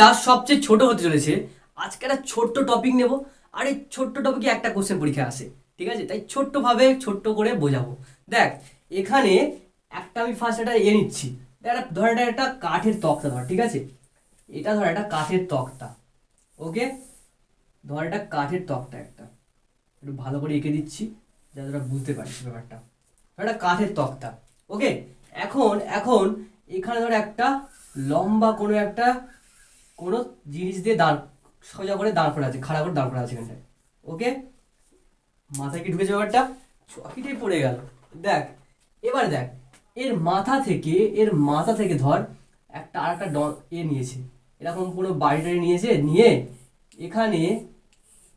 ভিডিওটা সবচেয়ে ছোট হতে চলেছে। আজকে একটা ছোট্ট টপিক নেব। আর এই ছোট্ট টপিকে একটা কোশ্চেন পরীক্ষা আসে। ঠিক আছে? তাই ছোট্টভাবে ছোট্ট করে বোঝাবো। দেখ, এখানে একটা আমি ফার্স্ট একটা এ নিচ্ছি। একটা ধর, এটা একটা কাঠের তক্তা ধর, ঠিক আছে? এটা ধর, একটা কাঠের তক্তা। ওকে ধর একটা কাঠের তক্তা একটা। একটু ভালো করে এঁকে দিচ্ছি, যাতে তোরা বুঝতে পারিস ব্যাপারটা। একটা কাঠের তক্তা। ওকে এখন এখন এখানে ধর একটা লম্বা কোনো একটা কোনো জিনিস দিয়ে দাঁড়, সোজা করে দাঁড় করা আছে, খাড়া করে দাঁড় করা আছে এখানটায়। ওকে? মাথায় কি ঢুকেছে ব্যাপারটা? চকিটাই পড়ে গেল। দেখ, এবার দেখ, এর মাথা থেকে, এর মাথা থেকে ধর, একটা আর একটা এ নিয়েছে। এরকম কোনো বাড়ি টাড়ি নিয়েছে, নিয়ে এখানে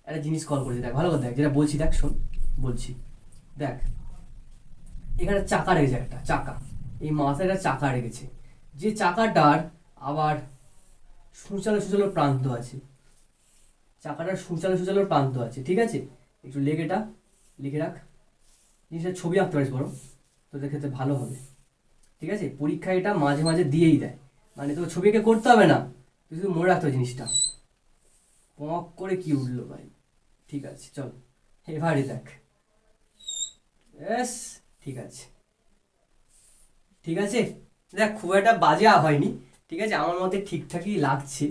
একটা জিনিস কল করেছে। দেখ, ভালো করে দেখ, যেটা বলছি, দেখ, শোন, বলছি। দেখ, এখানে চাকা রেখেছে একটা, চাকা। এই মাথায় একটা চাকা রেখেছে। যে চাকাটার আবার সুচালো সুচালো প্রান্ত আছে। চাকাটার সুচালো সুচালো প্রান্ত আছে, ঠিক আছে? একটু লেগেটা লিখে রাখ। জিনিসটা ছবি আঁকতে পারিস বড় তোদের ক্ষেত্রে ভালো হবে। ঠিক আছে? পরীক্ষা এটা মাঝে মাঝে দিয়েই দেয়। মানে তোর ছবিকে করতে হবে না, তুই শুধু মনে রাখতে হবে জিনিসটা। পক করে কি উঠল ভাই? ঠিক আছে, চল। এবারে দেখ। ঠিক আছে। ঠিক আছে? দেখ, খুব একটা বাজে হয়নি। ঠিক আছে? আমার মতে ঠিকঠাকই লাগছে,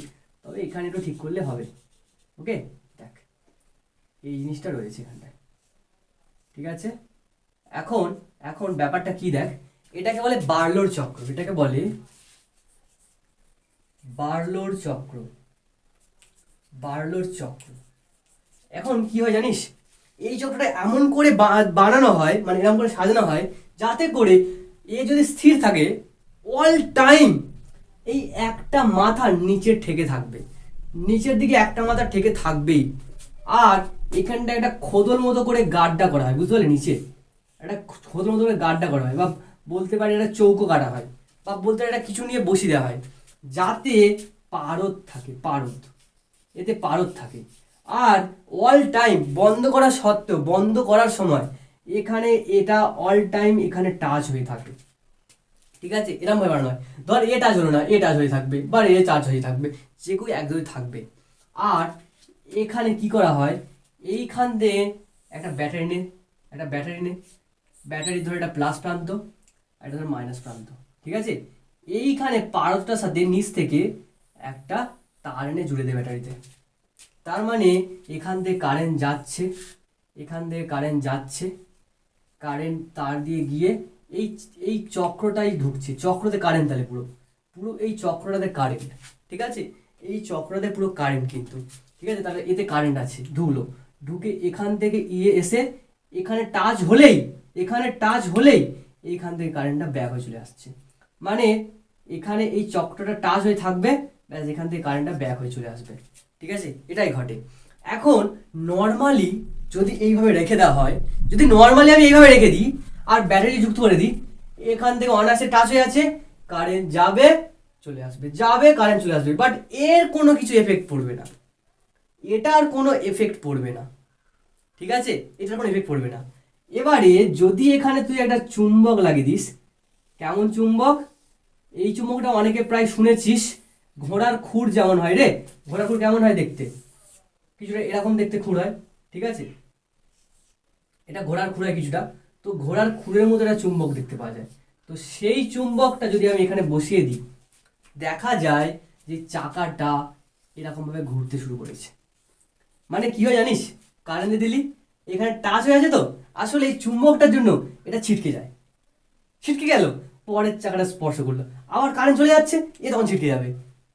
তবে এখানে একটু ঠিক করলে হবে। ওকে? দেখ, এই জিনিসটা রয়েছে এখানটায়। ঠিক আছে? এখন এখন ব্যাপারটা কি দেখ? এটাকে বলে বার্লোর চক্র। এটাকে বলে বার্লোর চক্র। বার্লোর চক্র। এখন কি হয় জানিস? এই চক্রটা এমন করে বানানো হয় মানে এরকম করে সাজানো হয়, যাতে করে এ যদি স্থির থাকে অল টাইম এই একটা মাথা নিচে ঠেকে থাকবে। নিচের দিকে একটা মাথা ঠেকে থাকবেই। আর এখানটা একটা খোদল মতো করে গাড্ডা করা হয়, বুঝতে পারলে নিচে? একটা খোদল মতো করে গাড্ডা করা হয়, বা বলতে পারি একটা চৌকো কাটা হয়, বা বলতে পারি একটা কিছু নিয়ে বসিয়ে দেওয়া হয়, যাতে পারদ থাকে, পারদ। এতে পারদ থাকে। আর অল টাইম বন্ধ করা সত্ত্বেও, বন্ধ করার সময় এখানে এটা অল টাইম এখানে টাচ হয়ে থাকে। ঠিক আছে? এরকম ব্যাপার নয়। ধর এ টাচ হলো না এ টাচ হয়ে থাকবে, বা এ চার্জ হয়ে থাকবে, যে কেউ একদমই থাকবে। আর এখানে কি করা হয়? এইখান দিয়ে একটা ব্যাটারি নে, একটা ব্যাটারি নে। ব্যাটারি ধরে একটা প্লাস প্রান্ত, আর এটা ধরে মাইনাস প্রান্ত, ঠিক আছে? এইখানে পারদটার সাথে নিচ থেকে একটা তার এনে জুড়ে দেয় ব্যাটারিতে তার মানে এখান থেকে কারেন্ট যাচ্ছে, এখান থেকে কারেন্ট যাচ্ছে কারেন্ট তার দিয়ে গিয়ে এই এই চক্রটাই ঢুকছে। চক্রতে কারেন্ট তাহলে পুরো পুরো এই চক্রটাতে কারেন্ট ঠিক আছে? এই চক্রতে পুরো কারেন্ট কিন্তু। ঠিক আছে? তাহলে এতে কারেন্ট আছে, ঢুকলো। ঢুকে এখান থেকে ইয়ে এসে এখানে টাচ হলেই, এখানে টাচ হলেই এইখান থেকে কারেন্টটা ব্যাক হয়ে চলে আসছে। মানে এখানে এই চক্রটা টাচ হয়ে থাকবে, ব্যাস এখান থেকে কারেন্টটা ব্যাক হয়ে চলে আসবে। ঠিক আছে? এটাই ঘটে। এখন নর্মালি যদি এইভাবে রেখে দেওয়া হয়, যদি নর্মালি আমি এইভাবে রেখে দিই আর ব্যাটারি যুক্ত করে দিই। এখান থেকে অনার্সে টাচ হয়ে আছে কারেন্ট যাবে, চলে আসবে, যাবে কারেন্ট চলে আসবে। বাট এর কোনো কিছু এফেক্ট পড়বে না। এটার কোনো এফেক্ট পড়বে না। ঠিক আছে? এটার কোনো এফেক্ট পড়বে না। এবারে যদি এখানে তুই একটা চুম্বক লাগিয়ে দিস, কেমন চুম্বক? এই চুম্বকটা অনেকে প্রায় শুনেছিস, ঘোড়ার খুর যেমন হয় রে, ঘোড়ার খুর কেমন হয় দেখতে? কিছুটা এরকম দেখতে খুর হয়, ঠিক আছে? এটা ঘোড়ার খুর হয় কিছুটা। তো ঘোড়ার খুরের মধ্যে একটা চুম্বক দেখতে পাওয়া যায়। তো সেই চুম্বকটা যদি আমি এখানে বসিয়ে দিই, দেখা যায় যে চাকাটা এরকমভাবে ঘুরতে শুরু করেছে। মানে কি হয় জানিস? কারেন্টে দিলি, এখানে টাচ হয়ে আছে তো, আসলে এই চুম্বকটার জন্য এটা ছিটকে যায়। ছিটকে গেল, পরের চাকাটা স্পর্শ করল। আবার কারেন্ট চলে যাচ্ছে, এ তখন ছিটকে যাবে।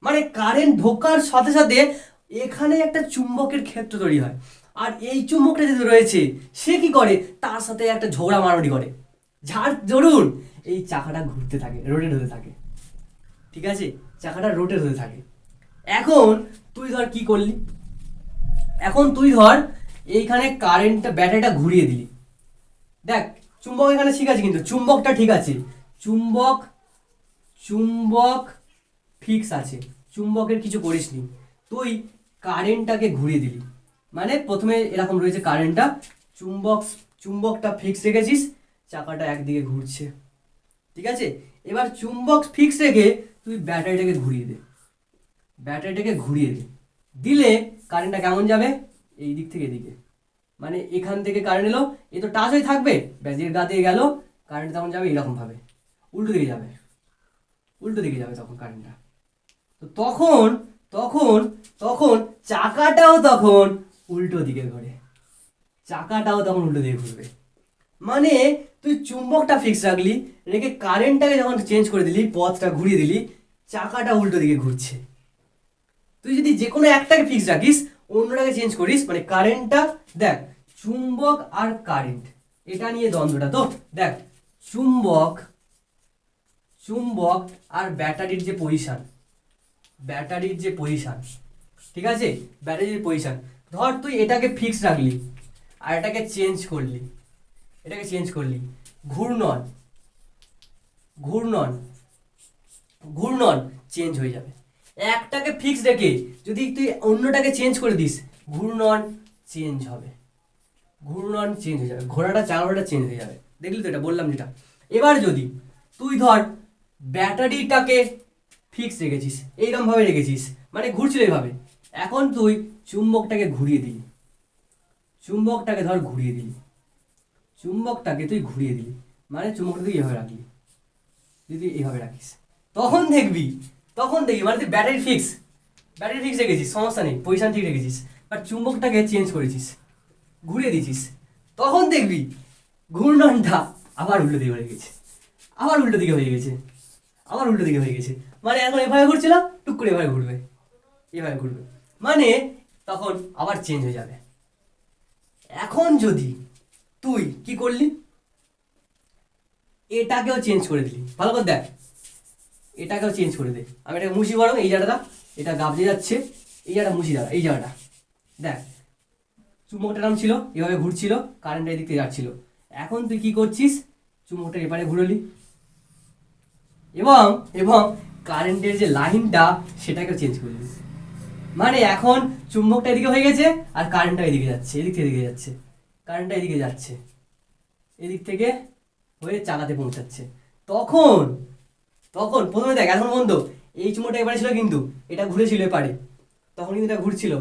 মানে কারেন্ট ঢোকার সাথে সাথে এখানে একটা চুম্বকের ক্ষেত্র তৈরি হয়। আর এই চুম্বকটা যদি রয়েছে, সে কি করে? তার সাথে একটা ঝগড়া মারামারি করে। যার ধরুন এই চাকাটা ঘুরতে থাকে রোটেট হতে থাকে। ঠিক আছে? চাকাটা রোটেট হতে থাকে। এখন তুই ধর কি করলি? এখন তুই ধর এইখানে কারেন্টটা ব্যাটারিটা ঘুরিয়ে দিলি। দেখ, চুম্বক এখানে ঠিক আছে কিন্তু চুম্বকটা ঠিক আছে। চুম্বক চুম্বক ফিক্স আছে। চুম্বকের কিছু করিসনি। তুই কারেন্টটাকে ঘুরিয়ে দিলি। মানে প্রথমে এরকম রয়েছে কারেন্টটা চুম্বক, চুম্বকটা ফিক্স রেখেছিস, চাকাটা একদিকে ঘুরছে। ঠিক আছে? এবার চুম্বক ফিক্স রেখে তুই ব্যাটারিটাকে ঘুরিয়ে দে। ব্যাটারিটাকে ঘুরিয়ে দে। দিলে কারেন্টটা কেমন যাবে? এই দিক থেকে এদিকে। মানে এখান থেকে কারেন্ট এলো, এ তো টাচ হয়ে থাকবে ব্যাজের গা দিয়ে গেল কারেন্ট তখন যাবে এরকমভাবে। উল্টো দিকে যাবে। উল্টো দিকে যাবে তখন কারেন্টটা তো তখন তখন তখন চাকাটাও তখন উল্টো দিকে ঘোরে। চাকাটাও তখন উল্টো দিকে ঘুরবে। মানে তুই চুম্বকটা ফিক্স রাখলি, রেখে কারেন্টটাকে যখন চেঞ্জ করে দিলি, পথটা ঘুরিয়ে দিলি, চাকাটা উল্টো দিকে ঘুরছে। তুই যদি যে কোনো একটাকে ফিক্স রাখিস, অন্যটাকে চেঞ্জ করিস মানে কারেন্টটা দেখ, চুম্বক আর কারেন্ট এটা নিয়ে দ্বন্দ্বটা তো, দেখ, চুম্বক চুম্বক আর ব্যাটারির যে পজিশান ব্যাটারির যে পজিশান ঠিক আছে? ব্যাটারির পজিশন ধর তুই এটাকে ফিক্স রাখলি, আর এটাকে চেঞ্জ করলি, এটাকে চেঞ্জ করলি। ঘূর্ণন ঘূর্ণন ঘূর্ণন চেঞ্জ হয়ে যাবে। একটাকে ফিক্স রেখে যদি তুই অন্যটাকে চেঞ্জ করে দিস, ঘূর্ণন চেঞ্জ হবে। ঘূর্ণন চেঞ্জ হয়ে যাবে। ঘোড়াটা চালানোটা চেঞ্জ হয়ে যাবে। দেখলি তো এটা, বললাম যেটা। এবার যদি তুই ধর ব্যাটারিটাকে ফিক্স রেখেছিস, এইরকমভাবে রেখেছিস মানে ঘুরছিল এইভাবে। এখন তুই চুম্বকটাকে ঘুরিয়ে দিলি। চুম্বকটাকে ধর ঘুরিয়ে দিলি। চুম্বকটাকে তুই ঘুরিয়ে দিলি। মানে চুম্বকটা তুই এভাবে রাখলি। যদি এইভাবে রাখিস। তখন দেখবি তখন দেখবি মানে তুই ব্যাটারি ফিক্স ব্যাটারি ফিক্স রেখেছিস, সমস্যা নেই পজিশন ঠিক রেখেছিস। বাট চুম্বকটাকে চেঞ্জ করেছিস। ঘুরিয়ে দিয়েছিস তখন দেখবি, ঘূর্ণনটা আবার উল্টো দিকে হয়ে গেছে। আবার উল্টো দিকে হয়ে গেছে। আবার উল্টো দিকে হয়ে গেছে। মানে এখন এভাবে ঘুরছিলাম, টুক করে এভাবে ঘুরবে। এভাবে ঘুরবে। মানে তখন আবার চেঞ্জ হয়ে যাবে। এখন যদি তুই কি করলি? এটাকেও চেঞ্জ করে দিলি। ভালো করে দেখ। এটাকেও চেঞ্জ করে দে। আমি এটাকে মুছি বরং এই জায়গাটা এটা গাবজে যাচ্ছে। এই জায়গাটা মুছি দাঁড়া এই জায়গাটা। দেখ। চুম্বকটা নাম ছিল, এভাবে ঘুরছিল কারেন্ট এদিক থেকে যাচ্ছিল। এখন তুই কি করছিস? চুম্বকটা এপারে ঘুরলি। এবং এবং কারেন্টের যে লাইনটা সেটাকে চেঞ্জ করে করলি মানে এখন চুম্বকটা এদিকে হয়ে গেছে আর কারেন্টটা এদিকে যাচ্ছে, এদিক থেকে এদিকে যাচ্ছে। কারেন্টটা এদিকে যাচ্ছে। এদিক থেকে হয়ে চালাতে পৌঁছাচ্ছে। তখন তখন, প্রথমে দেখ, এখন বন্ধ। এই চুম্বকটা এবারে ছিল কিন্তু, এটা ঘুরেছিল এপারে। তখন কিন্তু এটা ঘুরছিল।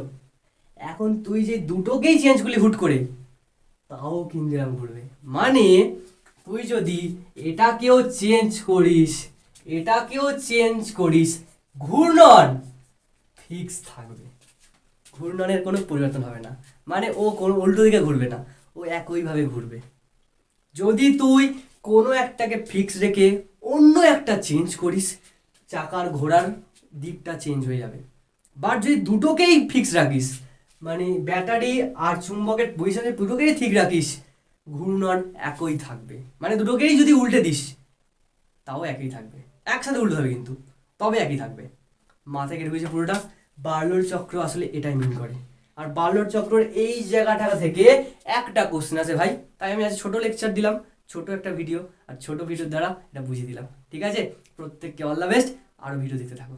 এখন তুই যে দুটোকেই চেঞ্জ করলি হুট করে, তাও কিন্তু এরকম ঘুরবে। মানে তুই যদি এটাকেও চেঞ্জ করিস, এটাকেও চেঞ্জ করিস, ঘূর্ণন ফিক্স থাকবে। ঘূর্ণনের কোনো পরিবর্তন হবে না। মানে ও কোনো উল্টো দিকে ঘুরবে না। ও একইভাবে ঘুরবে। যদি তুই কোনো একটাকে ফিক্স রেখে অন্য একটা চেঞ্জ করিস, চাকার ঘোড়ার দিকটা চেঞ্জ হয়ে যাবে। বাট যদি দুটোকেই ফিক্স রাখিস মানে ব্যাটারি আর চুম্বকের পজিশনের দুটোকেই ঠিক রাখিস, ঘূর্ণন একই থাকবে। মানে দুটোকেই যদি উল্টে দিস, তাও একই থাকবে। একসাথে উল্টে হবে কিন্তু। তবে একই থাকবে। মাথায় কেটে বুঝেছে পুরোটা। বার্লোর চক্র আসলে এটাই মিন করে। আর বার্লোর চক্রর এই জায়গাটা থেকে একটা কোশ্চেন আছে ভাই। তাই আমি আজ ছোট লেকচার দিলাম, ছোট একটা ভিডিও আর ছোট ভিডিওর দ্বারা এটা বুঝিয়ে দিলাম। ঠিক আছে? প্রত্যেককে অল দ্য বেস্ট আরও ভিডিও দিতে থাকো।